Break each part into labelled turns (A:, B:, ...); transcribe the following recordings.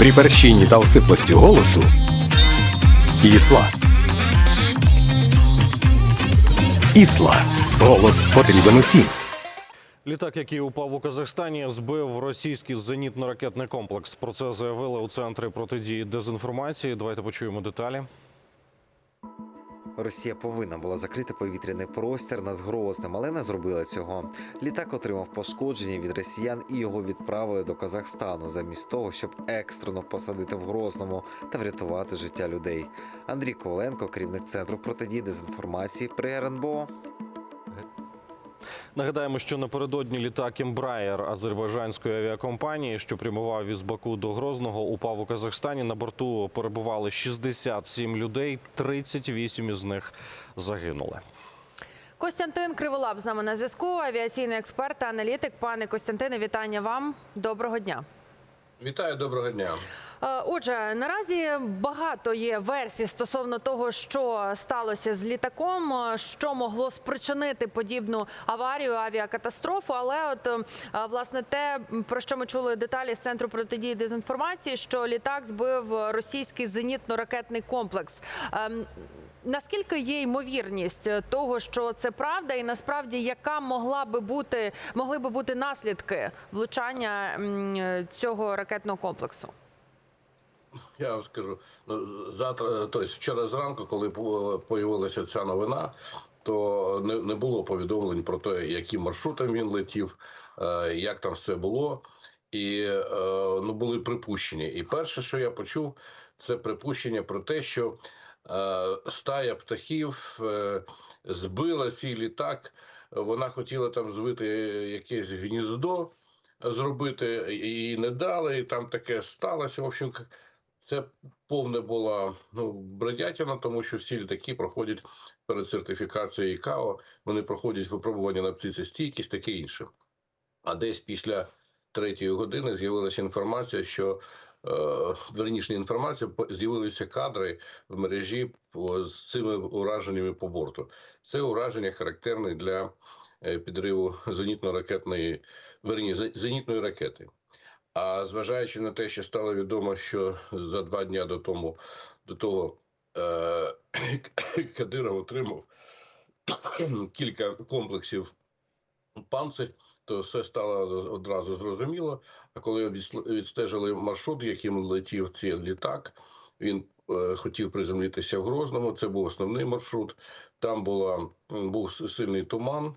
A: При перщині та осиплості голосу Ісла. Ісла. Голос потрібен усім.
B: Літак, який упав у Казахстані, збив російський зенітно-ракетний комплекс. Про це заявили у центрі протидії дезінформації. Давайте почуємо деталі.
C: Росія повинна була закрити повітряний простір над Грозним, але не зробила цього. Літак отримав пошкодження від росіян і його відправили до Казахстану, замість того, щоб екстрено посадити в Грозному та врятувати життя людей. Андрій Коваленко, керівник центру протидії дезінформації при РНБО.
B: Нагадаємо, що напередодні літак Embraer азербайджанської авіакомпанії, що прямував із Баку до Грозного, упав у Казахстані. На борту перебували 67 людей, 38 із них загинули.
D: Костянтин Криволап з нами на зв'язку. Авіаційний експерт та аналітик. Пане Костянтине, вітання вам. Доброго дня.
E: Вітаю, доброго дня.
D: Е, Отже, наразі багато є версій стосовно того, що сталося з літаком, е, що могло спричинити подібну аварію, авіакатастрофу. Але от е, власне те, про що ми чули деталі з центру протидії дезінформації, що літак збив російський зенітно-ракетний комплекс. Ем, Наскільки є ймовірність того, що це правда, і насправді яка могла би бути могли би бути наслідки влучання цього ракетного комплексу?
E: Я вам скажу, ну, завтра, тобто вчора зранку, коли появилася ця новина, то не, не було повідомлень про те, яким маршрутом він летів, е, як там все було, і е, ну були припущення. І перше, що я почув, це припущення про те, що е, стая птахів е, збила цей літак. Вона хотіла там звити якесь гніздо зробити, і не дали, і там таке сталося. В общем, це повне була ну, бредятина, тому що всі літаки проходять перед сертифікацією ІКАО, вони проходять випробування на птицестійкість, таке інше. А десь після третьої години з'явилася інформація, що е, верніше інформація, з'явилися кадри в мережі з цими ураженнями по борту. Це ураження характерне для е, підриву зенітно-ракетної, верні, зенітної ракети. А зважаючи на те, що стало відомо, що за два дні до тому до того е, Кадиров отримав кілька комплексів панцир, то все стало одразу зрозуміло. А коли відстежили маршрут, яким летів цей літак, він е, хотів приземлитися в Грозному. Це був основний маршрут. Там була був сильний туман.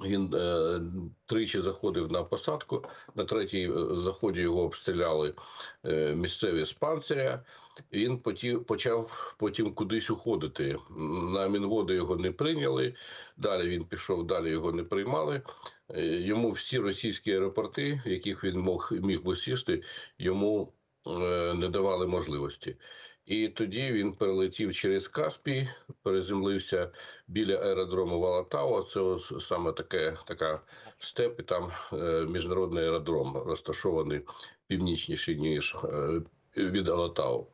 E: Він е, тричі заходив на посадку. На третій е, заході його обстріляли е, місцеві з панциря. Він потів, почав потім кудись уходити. На мінводи його не прийняли. Далі він пішов, далі його не приймали. Е, Йому всі російські аеропорти, в яких він мог міг би сісти, йому е, не давали можливості. І тоді він перелетів через Каспій, переземлився біля аеродрому Валатау. Це саме таке така степ, і там е, міжнародний аеродром розташований північніше ніж е, від Алатау.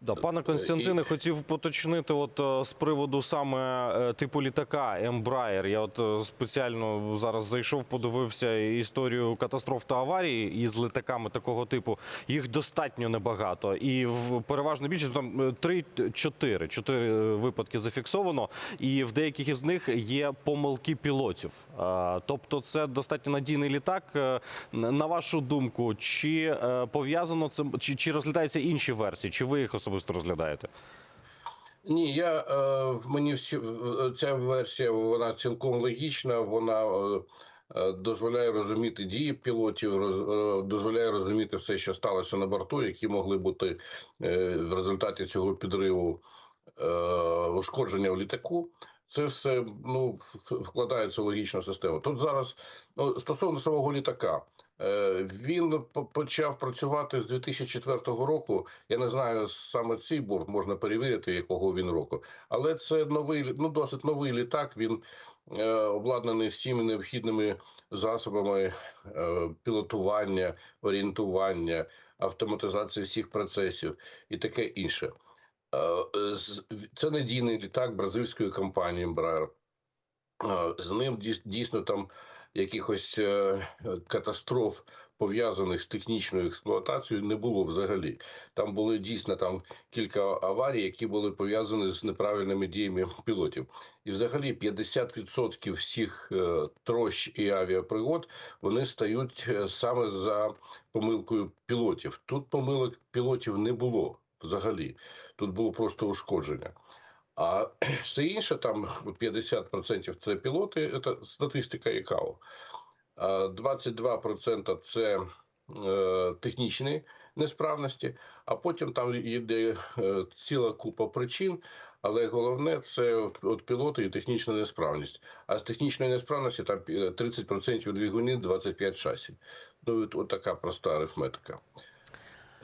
B: Да, пане Константине, хотів поточнити, от е, з приводу саме е, типу літака Embraer. Я от е, спеціально зараз зайшов, подивився історію катастроф та аварій із літаками такого типу. Їх достатньо небагато, і в переважно більшість там е, три-чотири чотири випадки зафіксовано, і в деяких із них є помилки пілотів. Тобто, це достатньо надійний літак. На вашу думку, чи пов'язано це чи, чи розглядаються інші версії, чи ви їх особисто розглядаєте?
E: Ні, я е, мені всі е, ця версія вона цілком логічна. Вона е, дозволяє розуміти дії пілотів, дозволяє розуміти все, що сталося на борту, які могли бути в результаті цього підриву ушкодження в літаку. Це все ну вкладається в логічну систему. Тут зараз ну, стосовно самого літака. Е, Він почав працювати з 2004 року. Я не знаю саме цей борт, можна перевірити, якого він року. Але це новий, ну досить новий літак. Він е, обладнаний всіми необхідними засобами е, пілотування, орієнтування, автоматизації всіх процесів і таке інше. Е, Це надійний літак бразильської компанії Embraer. Е, З ним дійсно там якихось е, катастроф пов'язаних з технічною експлуатацією не було взагалі. Там були дійсно там кілька аварій, які були пов'язані з неправильними діями пілотів. І взагалі 50% всіх е, трощ і авіапригод вони стають е, саме за помилкою пілотів. Тут помилок пілотів не було взагалі. Тут було просто ушкодження. А все інше, там 50% це пілоти, це статистика ІКАО. 22% це е, технічні несправності, а потім там йде е, ціла купа причин, але головне це от, от пілоти і технічна несправність. А з технічної несправності там е, 30% двигунів, 25 шасі. Ну, от, от така проста арифметика.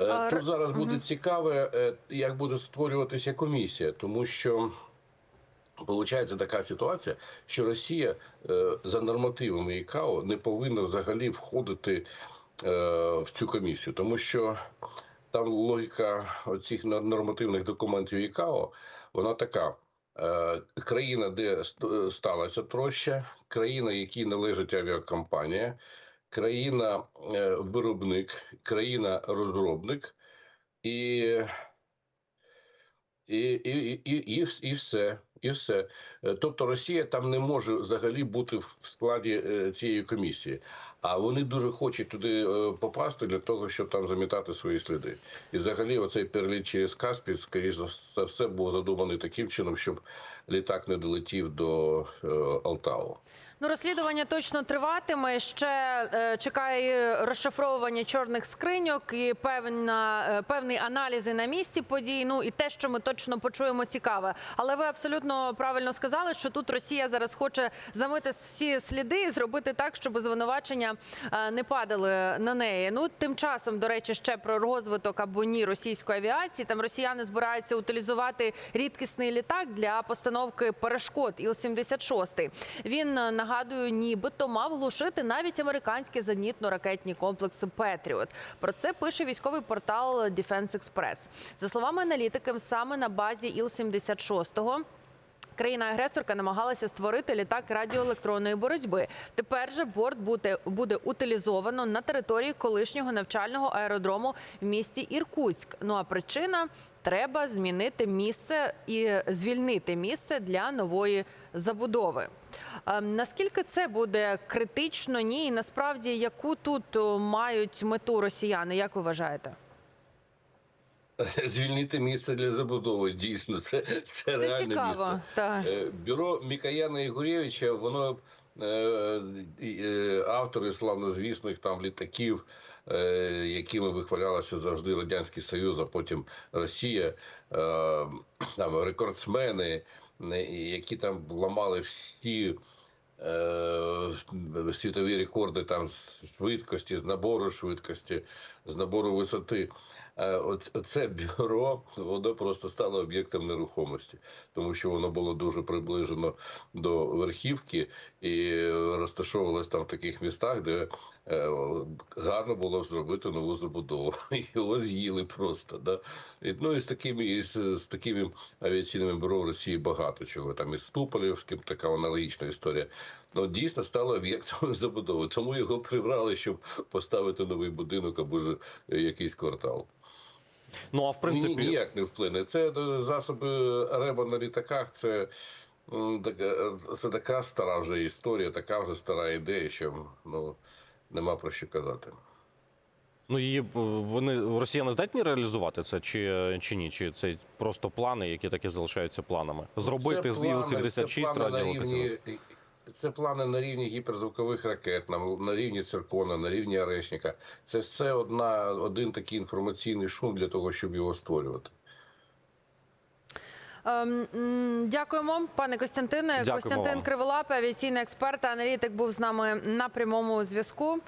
E: Е, Тут зараз буде цікаве, е, як буде створюватися комісія, тому що Получається така ситуація, що Росія е, за нормативами ІКАО не повинна взагалі входити в цю комісію, тому що там логіка оцих нор- нормативних документів ІКАО, вона така. Країна, де ст- сталася троща, країна, якій належить авіакомпанія, країна е, виробник, країна розробник і і, і, і, і, і, все. І все. Е, Тобто Росія там не може взагалі бути в складі е, цієї комісії. А вони дуже хочуть туди попасти для того, щоб там замітати свої сліди. І взагалі, оцей переліт через Каспій, скоріш за все- був задуманий таким чином, щоб літак не долетів до Алтау.
D: Ну, розслідування точно триватиме. Ще е, чекає розшифровування чорних скриньок і певна, е, певний аналізи на місці подій. Ну і те, що ми точно почуємо, цікаве. Але ви абсолютно правильно сказали, що тут Росія зараз хоче замити всі сліди і зробити так, щоб звинувачення е, не падали на неї. Ну тим часом, до речі, ще про розвиток або ні російської авіації. Там росіяни збираються утилізувати рідкісний літак для постановки перешкод Іл-76. Він е, нагадую, нібито мав глушити навіть американські зенітно-ракетні комплекси Петріот. Про це пише військовий портал Defense Express. За словами аналітиків, саме на базі Іл-76 Країна-агресорка намагалася створити літак радіоелектронної боротьби. Тепер же борт буде, буде утилізовано на території колишнього навчального аеродрому в місті Іркутськ. Ну а причина треба змінити місце і звільнити місце для нової забудови. Ем, Наскільки це буде критично? Ні, і насправді яку тут мають мету росіяни? Як ви вважаєте?
E: Звільнити місце для забудови. Дійсно, це, це,
D: Це
E: реальне
D: цікаво.
E: місце.
D: Так.
E: Е, Бюро Мікояна Ігорєвича, воно е, е, автори славнозвісних там літаків, е, якими вихвалялася завжди Радянський Союз, а потім Росія, е, там рекордсмени, е, які там ламали всі. е, Світові рекорди там швидкості, з набору швидкості, з набору висоти. Е, Це бюро воно просто стало об'єктом нерухомості, тому що воно було дуже приближено до верхівки і розташовувалось там в таких містах, де е, гарно було зробити нову забудову. Його з'їли просто. Да? Ну і з такими і з, з такими авіаційними бюро в Росії багато чого. Там і з Туполівським така аналогічна історія. Ну дійсно стало об'єктом забудови. Тому його прибрали, щоб поставити новий будинок або ж якийсь квартал.
B: Ну а в
E: Ні,
B: принципі,
E: ніяк не вплине. Це е, засоби реба на літаках. Це, така- це така стара вже історія, така вже стара ідея, що ну нема про що казати.
B: ну її вони росіяни здатні реалізувати це чи, чи ні? Чи це просто плани, які таки залишаються планами? Зробити з Іл-76
E: плани на рівні- Це плани на рівні гіперзвукових ракет, на, на рівні циркона, на рівні Орешника. Це все одна, один такий інформаційний шум для того, щоб його створювати.
D: Ем, Дякуємо, пане Костянтине.
B: Дякуємо
D: Костянтин. Криволап, авіаційний експерт, аналітик був з нами на прямому зв'язку.